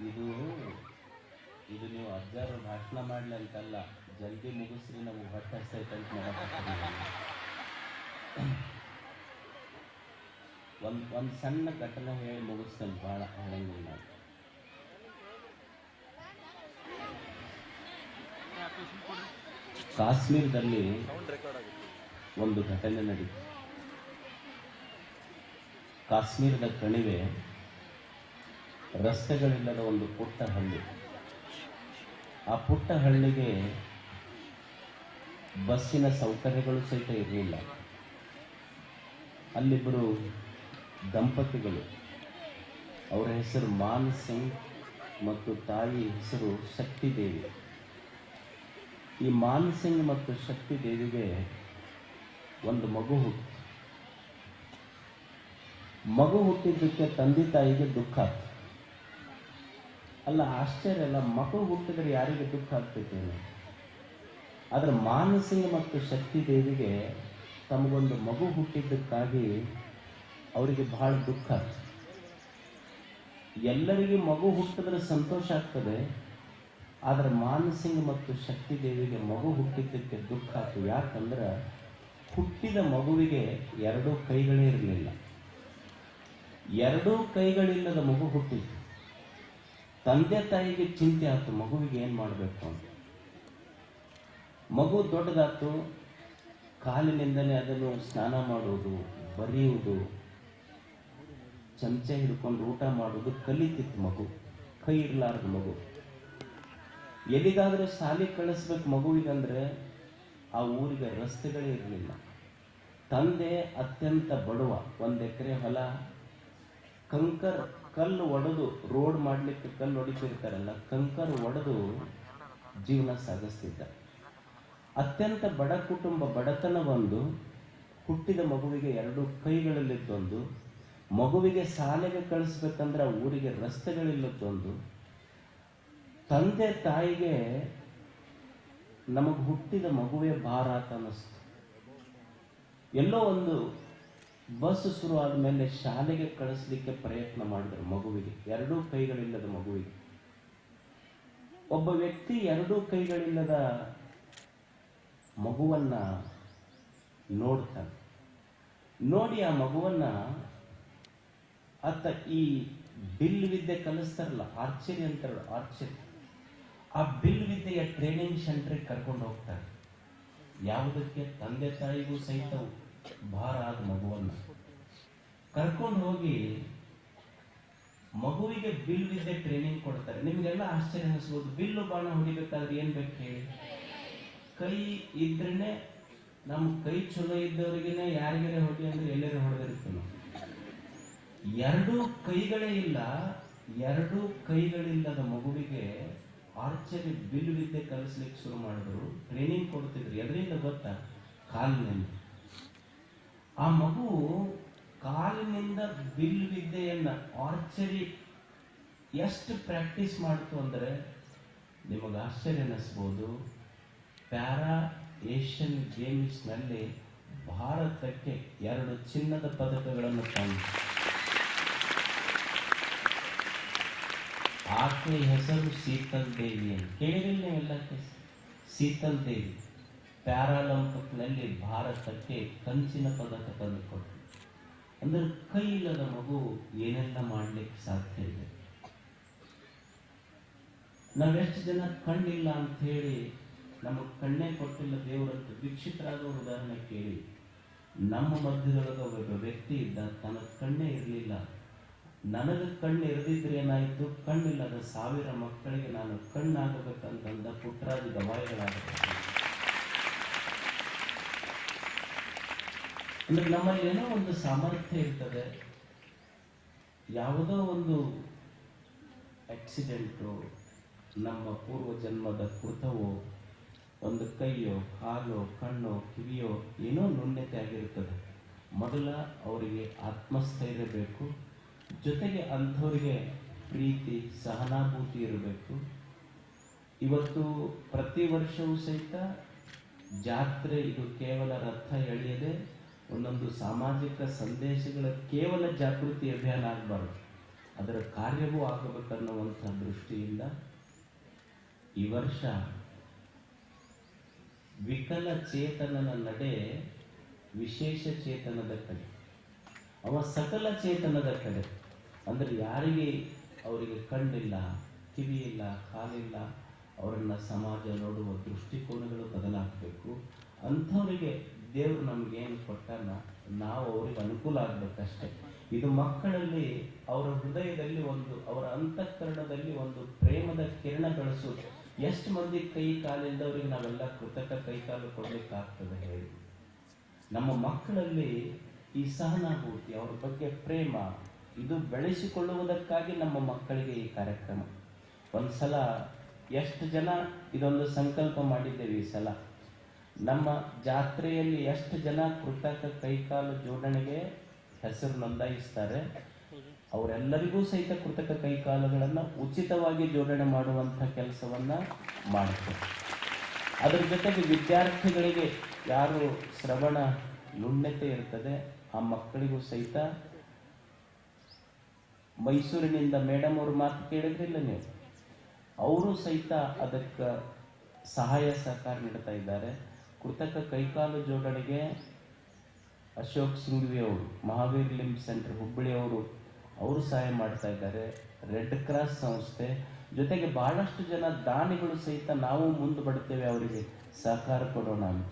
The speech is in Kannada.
ಇದು ಇದು ನೀವು ಅಬ್ಸರ್ವ್ ಭಾಷಣ ಮಾಡಲಿ ಅಂತಲ್ಲ ಜಲ್ದಿ ಮುಗಿಸ್ರಿ ನಮಗೆ ಹೊಟ್ಟೆ ಅಂತ ಒಂದು ಒಂದು ಸಣ್ಣ ಘಟನೆ ಹೇಳಿ ಮುಗಿಸ್ತೇನೆ ಭಾಳ ಹೇಳಂಗಿಲ್ಲ ನಾನು. ಕಾಶ್ಮೀರದಲ್ಲಿ ಒಂದು ಘಟನೆ ನಡೀತು ಕಾಶ್ಮೀರದ ಕಣಿವೆ ರಸ್ತೆಗಳಿಲ್ಲದ ಒಂದು ಪುಟ್ಟ ಹಳ್ಳಿ. ಆ ಪುಟ್ಟ ಹಳ್ಳಿಗೆ ಬಸ್ಸಿನ ಸೌಕರ್ಯಗಳು ಸಹಿತ ಇರಲಿಲ್ಲ. ಅಲ್ಲಿಬ್ಬರು ದಂಪತಿಗಳು. ಅವರ ಹೆಸರು ಮಾನ್ ಸಿಂಗ್ ಮತ್ತು ತಾಯಿ ಹೆಸರು ಶಕ್ತಿ ದೇವಿ. ಈ ಮಾನ್ ಸಿಂಗ್ ಮತ್ತು ಶಕ್ತಿ ದೇವಿಗೆ ಒಂದು ಮಗು ಹುಟ್ಟಿತು ಮಗು ಹುಟ್ಟಿದ್ದಕ್ಕೆ ತಂದೆ ತಾಯಿಗೆ ದುಃಖ ಆಯ್ತು ಅಲ್ಲ, ಆಶ್ಚರ್ಯ ಅಲ್ಲ. ಮಗು ಹುಟ್ಟಿದ್ರೆ ಯಾರಿಗೆ ದುಃಖ ಆಗ್ತೈತೆ ಆದ್ರೆ ಮಾನಸಿಂಗ್ ಮತ್ತು ಶಕ್ತಿ ದೇವಿಗೆ ತಮಗೊಂದು ಮಗು ಹುಟ್ಟಿದ್ದಕ್ಕಾಗಿ ಅವರಿಗೆ ಬಹಳ ದುಃಖ ಆಯ್ತು ಎಲ್ಲರಿಗೆ ಮಗು ಹುಟ್ಟಿದ್ರೆ ಸಂತೋಷ ಆಗ್ತದೆ, ಆದರೆ ಮಾನಸಿಂಗ್ ಮತ್ತು ಶಕ್ತಿ ದೇವಿಗೆ ಮಗು ಹುಟ್ಟಿದ್ದಕ್ಕೆ ದುಃಖ ಆಯ್ತು ಯಾಕಂದ್ರೆ ಹುಟ್ಟಿದ ಮಗುವಿಗೆ ಎರಡೂ ಕೈಗಳೇ ಇರಲಿಲ್ಲ. ಎರಡೂ ಕೈಗಳಿಲ್ಲದ ಮಗು ಹುಟ್ಟಿತು ತಂದೆ ತಾಯಿಗೆ ಚಿಂತೆ ಆಯ್ತು ಮಗುವಿಗೆ ಏನು ಮಾಡಬೇಕು ಅಂತ. ಮಗು ದೊಡ್ಡದಾಯ್ತು ಕಾಲಿನಿಂದಲೇ ಅದನ್ನು ಸ್ನಾನ ಮಾಡುವುದು, ಬರೆಯುವುದು, ಚಮಚ ಹಿಡ್ಕೊಂಡು ಊಟ ಮಾಡುವುದು ಕಲಿತಿತ್ತು ಮಗು. ಕೈ ಇರಲಾರ್ದ ಮಗು. ಎಲ್ಲಿಗಾದ್ರೂ ಸಾಲಿ ಕಳಿಸ್ಬೇಕು ಮಗುವಿಗಂದ್ರೆ ಆ ಊರಿಗೆ ರಸ್ತೆಗಳೇ ಇರಲಿಲ್ಲ. ತಂದೆ ಅತ್ಯಂತ ಬಡವ, ಒಂದು ಎಕರೆ ಹೊಲ, ಕಂಕರ್ ಕಲ್ಲು ಒಡೆದು ರೋಡ್ ಮಾಡಲಿಕ್ಕೆ ಕಲ್ಲು ಹೊಡಿತಿರ್ತಾರಲ್ಲ, ಕಂಕರ್ ಒಡೆದು ಜೀವನ ಸಾಗಿಸ್ತಿದ್ದ. ಅತ್ಯಂತ ಬಡ ಕುಟುಂಬ ಬಡತನ ಒಂದು ಹುಟ್ಟಿದ ಮಗುವಿಗೆ ಎರಡು ಕೈಗಳಲ್ಲಿದ್ದೊಂದು ಮಗುವಿಗೆ ಶಾಲೆಗೆ ಕಳಿಸ್ಬೇಕಂದ್ರೆ ಊರಿಗೆ ರಸ್ತೆಗಳಿಲ್ಲದೊಂದು ತಂದೆ ತಾಯಿಗೆ ನಮಗೆ ಹುಟ್ಟಿದ ಮಗುವೇ ಭಾರ ಅಂತ ಅನ್ನಿಸ್ತು. ಎಲ್ಲೋ ಒಂದು ಬಸ್ ಶುರು ಆದ್ಮೇಲೆ ಶಾಲೆಗೆ ಕಳಿಸ್ಲಿಕ್ಕೆ ಪ್ರಯತ್ನ ಮಾಡಿದ್ರು ಮಗುವಿಗೆ. ಎರಡೂ ಕೈಗಳಿಲ್ಲದ ಮಗುವಿಗೆ. ಒಬ್ಬ ವ್ಯಕ್ತಿ ಎರಡೂ ಕೈಗಳಿಲ್ಲದ ಮಗುವನ್ನ ನೋಡ್ತಾನೆ. ನೋಡಿ ಆ ಮಗುವನ್ನ ಆತ ಈ ಬಿಲ್ ವಿದ್ಯೆ ಕಲಿಸ್ತಾರಲ್ಲ, ಆರ್ಚರಿ ಅಂತಾರಲ್ಲ, ಆರ್ಚರಿ. ಆ ಬಿಲ್ ವಿದ್ಯೆಯ ಟ್ರೈನಿಂಗ್ ಸೆಂಟ್ರಿಗೆ ಕರ್ಕೊಂಡು ಹೋಗ್ತಾರೆ ಯಾವುದಕ್ಕೆ? ತಂದೆ ತಾಯಿಗೂ ಸಹಿತ ಭಾರ ಆದ ಮಗುವನ್ನ. ಕರ್ಕೊಂಡು ಹೋಗಿ ಮಗುವಿಗೆ ಬಿಲ್ ಇದ್ದೆ ಟ್ರೈನಿಂಗ್ ಕೊಡ್ತಾರೆ. ನಿಮ್ಗೆಲ್ಲ ಆಶ್ಚರ್ಯ ಅನಿಸ್ಬೋದು. ಬಿಲ್ಲು ಬಾಣ ಹೊಡಿಬೇಕಾದ್ರೆ ಏನ್ ಬೇಕು ಹೇಳಿ? ಕೈ ಇದ್ರೇನೆ ನಮ್ ಕೈ ಚಲೋ ಇದ್ದವ್ರಿಗೇನೆ ಯಾರಿಗೇನೆ ಹೊಡಿ ಅಂದ್ರೆ ಎಲ್ಲರೂ ಹೊಡೆದಿರ್ತೀವಿ ನಾವು ಎರಡು ಕೈಗಳೇ ಇಲ್ಲ. ಎರಡು ಕೈಗಳಿಲ್ಲದ ಮಗುವಿಗೆ ಆರ್ಚರಿ ಬಿಲ್ ವಿದ್ಯೆ ಕಲಿಸ್ಲಿಕ್ಕೆ ಶುರು ಮಾಡಿದ್ರು. ಟ್ರೈನಿಂಗ್ ಕೊಡ್ತಿದ್ರು. ಎದರಿಂದ ಗೊತ್ತಾ? ಕಾಲಿನಿಂದ ಆ ಮಗು ಕಾಲಿನಿಂದ ಬಿಲ್ ವಿದ್ಯೆಯನ್ನ ಆರ್ಚರಿ ಎಷ್ಟು ಪ್ರಾಕ್ಟೀಸ್ ಮಾಡ್ತು ಅಂದ್ರೆ ನಿಮಗೆ ಆಶ್ಚರ್ಯ ಅನ್ನಿಸ್ಬೋದು ಪ್ಯಾರಾ ಏಷ್ಯನ್ ಗೇಮ್ಸ್ನಲ್ಲಿ ಭಾರತಕ್ಕೆ ಎರಡು ಚಿನ್ನದ ಪದಕಗಳನ್ನು ತಂದು. ಆಕೆ ಹೆಸರು ಶೀತಲ್ ದೇವಿ ಅಂತ. ಕೇಳಿಲ್ಲ ಎಲ್ಲ ಶೀತಲ್ ದೇವಿ. ಪ್ಯಾರಾಲಂಪಿಕ್ನಲ್ಲಿ ಭಾರತಕ್ಕೆ ಕಂಚಿನ ಪದಕ ತಂದುಕೊಟ್ರು ಅಂದರೆ ಕೈ ಇಲ್ಲದ ಮಗು ಏನೆಲ್ಲ ಮಾಡಲಿಕ್ಕೆ ಸಾಧ್ಯ ಇದೆ? ನಾವೆಷ್ಟು ಜನ ಕಣ್ಣಿಲ್ಲ ಅಂತ ಹೇಳಿ, ನಮಗೆ ಕಣ್ಣೇ ಕೊಟ್ಟಿಲ್ಲ ದೇವರಂತ ಭಿಕ್ಷಿತರಾದವ್ರ ಉದಾಹರಣೆ ಕೇಳಿ. ನಮ್ಮ ಮಧ್ಯದೊಳಗ ಒಬ್ಬ ವ್ಯಕ್ತಿ ಇದ್ದ ತನ್ನ ಕಣ್ಣೇ ಇರಲಿಲ್ಲ. ನನಗೆ ಕಣ್ಣು ಇರದಿದ್ರೆ ಏನಾಯಿತು? ಕಣ್ಣಿಲ್ಲದ ಸಾವಿರ ಮಕ್ಕಳಿಗೆ ನಾನು ಕಣ್ಣಾಗಬೇಕಂತಂದ ಪುಟ್ರಾಜ ಗವಾಯಿಗಳಾಗಬೇಕು. ಅಂದ್ರೆ ನಮ್ಮಲ್ಲಿ ಏನೋ ಒಂದು ಸಾಮರ್ಥ್ಯ ಇರ್ತದೆ. ಯಾವುದೋ ಒಂದು ಆಕ್ಸಿಡೆಂಟು ನಮ್ಮ ಪೂರ್ವ ಜನ್ಮದ ಕೃತವೋ, ಒಂದು ಕೈಯೋ, ಕಾಲೋ, ಕಣ್ಣೋ, ಕಿವಿಯೋ ಏನೋ ನ್ಯೂನ್ಯತೆ ಆಗಿರುತ್ತದೆ. ಮೊದಲ ಅವರಿಗೆ ಆತ್ಮಸ್ಥೈರ್ಯ ಬೇಕು, ಜೊತೆಗೆ ಅಂಥವರಿಗೆ ಪ್ರೀತಿ, ಸಹನಾಭೂತಿ ಇರಬೇಕು. ಇವತ್ತು ಪ್ರತಿ ವರ್ಷವೂ ಸಹಿತ ಜಾತ್ರೆ, ಇದು ಕೇವಲ ರಥ ಎಳೆಯದೆ ಒಂದೊಂದು ಸಾಮಾಜಿಕ ಸಂದೇಶಗಳ ಕೇವಲ ಜಾಗೃತಿ ಅಭಿಯಾನ ಆಗಬಾರ್ದು. ಅದರ ಕಾರ್ಯವೂ ಆಗಬೇಕನ್ನುವಂಥ ದೃಷ್ಟಿಯಿಂದ ಈ ವರ್ಷ ವಿಕಲ ಚೇತನನ ನಡೆ ವಿಶೇಷ ಚೇತನದ ಕಡೆ. ಅವ ಸಕಲ ಚೇತನದ ಕಡೆ. ಅಂದರೆ ಯಾರಿಗೆ ಅವರಿಗೆ ಕಣ್ಣಿಲ್ಲ ಕಿವಿ ಇಲ್ಲ ಕಾಲಿಲ್ಲ, ಅವರನ್ನು ಸಮಾಜ ನೋಡುವ ದೃಷ್ಟಿಕೋನಗಳು ಬದಲಾಗಬೇಕು. ಅಂಥವರಿಗೆ ದೇವರು ನಮಗೇನು ಕೊಟ್ಟಾನ, ನಾವು ಅವ್ರಿಗೆ ಅನುಕೂಲ ಆಗ್ಬೇಕಷ್ಟೆ. ಇದು ಮಕ್ಕಳಲ್ಲಿ ಅವರ ಹೃದಯದಲ್ಲಿ ಒಂದು, ಅವರ ಅಂತಃಕರಣದಲ್ಲಿ ಒಂದು ಪ್ರೇಮದ ಕಿರಣ ಗಳಿಸು ಎಷ್ಟು ಮಂದಿ ಕೈ ಕಾಲಿಲ್ಲದವ್ರಿಗೆ ನಾವೆಲ್ಲ ಕೃತಕ ಕೈ ಕಾಲು ಕೊಡ್ಲಿಕ್ಕಾಗ್ತದೆ ಹೇಳಿ. ನಮ್ಮ ಮಕ್ಕಳಲ್ಲಿ ಈ ಸಹನಾಭೂತಿ, ಅವರ ಬಗ್ಗೆ ಪ್ರೇಮ, ಇದು ಬೆಳೆಸಿಕೊಳ್ಳುವುದಕ್ಕಾಗಿ ನಮ್ಮ ಮಕ್ಕಳಿಗೆ ಈ ಕಾರ್ಯಕ್ರಮ. ಒಂದ್ಸಲ ಎಷ್ಟು ಜನ ಇದೊಂದು ಸಂಕಲ್ಪ ಮಾಡಿದ್ದೇವೆ ಈ ಸಲ. ನಮ್ಮ ಜಾತ್ರೆಯಲ್ಲಿ ಎಷ್ಟು ಜನ ಕೃತಕ ಕೈಕಾಲು ಜೋಡಣೆಗೆ ಹೆಸರು ನೋಂದಾಯಿಸ್ತಾರೆ, ಅವರೆಲ್ಲರಿಗೂ ಸಹಿತ ಕೃತಕ ಕೈಕಾಲುಗಳನ್ನು ಉಚಿತವಾಗಿ ಜೋಡಣೆ ಮಾಡುವಂಥ ಕೆಲಸವನ್ನ ಮಾಡ್ತಾರೆ. ಅದರ ಜೊತೆಗೆ ವಿದ್ಯಾರ್ಥಿಗಳಿಗೆ ಯಾರು ಶ್ರವಣ ನುಣ್ಯತೆ ಇರ್ತದೆ, ಆ ಮಕ್ಕಳಿಗೂ ಸಹಿತ ಮೈಸೂರಿನಿಂದ ಮೇಡಮ್ ಅವರು ಮಾತು ಕೇಳಿದ್ರಿಲ್ಲ ನೀವು? ಅವರು ಸಹಿತ ಅದಕ್ಕೆ ಸಹಾಯ ಸಹಕಾರ ನೀಡ್ತಾ ಇದ್ದಾರೆ. ಕೃತಕ ಕೈಕಾಲು ಜೋಡಣೆಗೆ ಅಶೋಕ್ ಸಿಂಘ್ವಿ ಅವರು, ಮಹಾವೀರ್ ಲಿಂಬ್ ಸೆಂಟರ್ ಹುಬ್ಬಳ್ಳಿ ಅವರು ಅವರು ಸಹಾಯ ಮಾಡ್ತಾ ಇದ್ದಾರೆ. ರೆಡ್ ಕ್ರಾಸ್ ಸಂಸ್ಥೆ ಜೊತೆಗೆ ಬಹಳಷ್ಟು ಜನ ದಾನಿಗಳು ಸಹಿತ ನಾವು ಮುಂದೆ ಬರ್ತೇವೆ ಅವರಿಗೆ ಸಹಕಾರ ಕೊಡೋಣ ಅಂತ.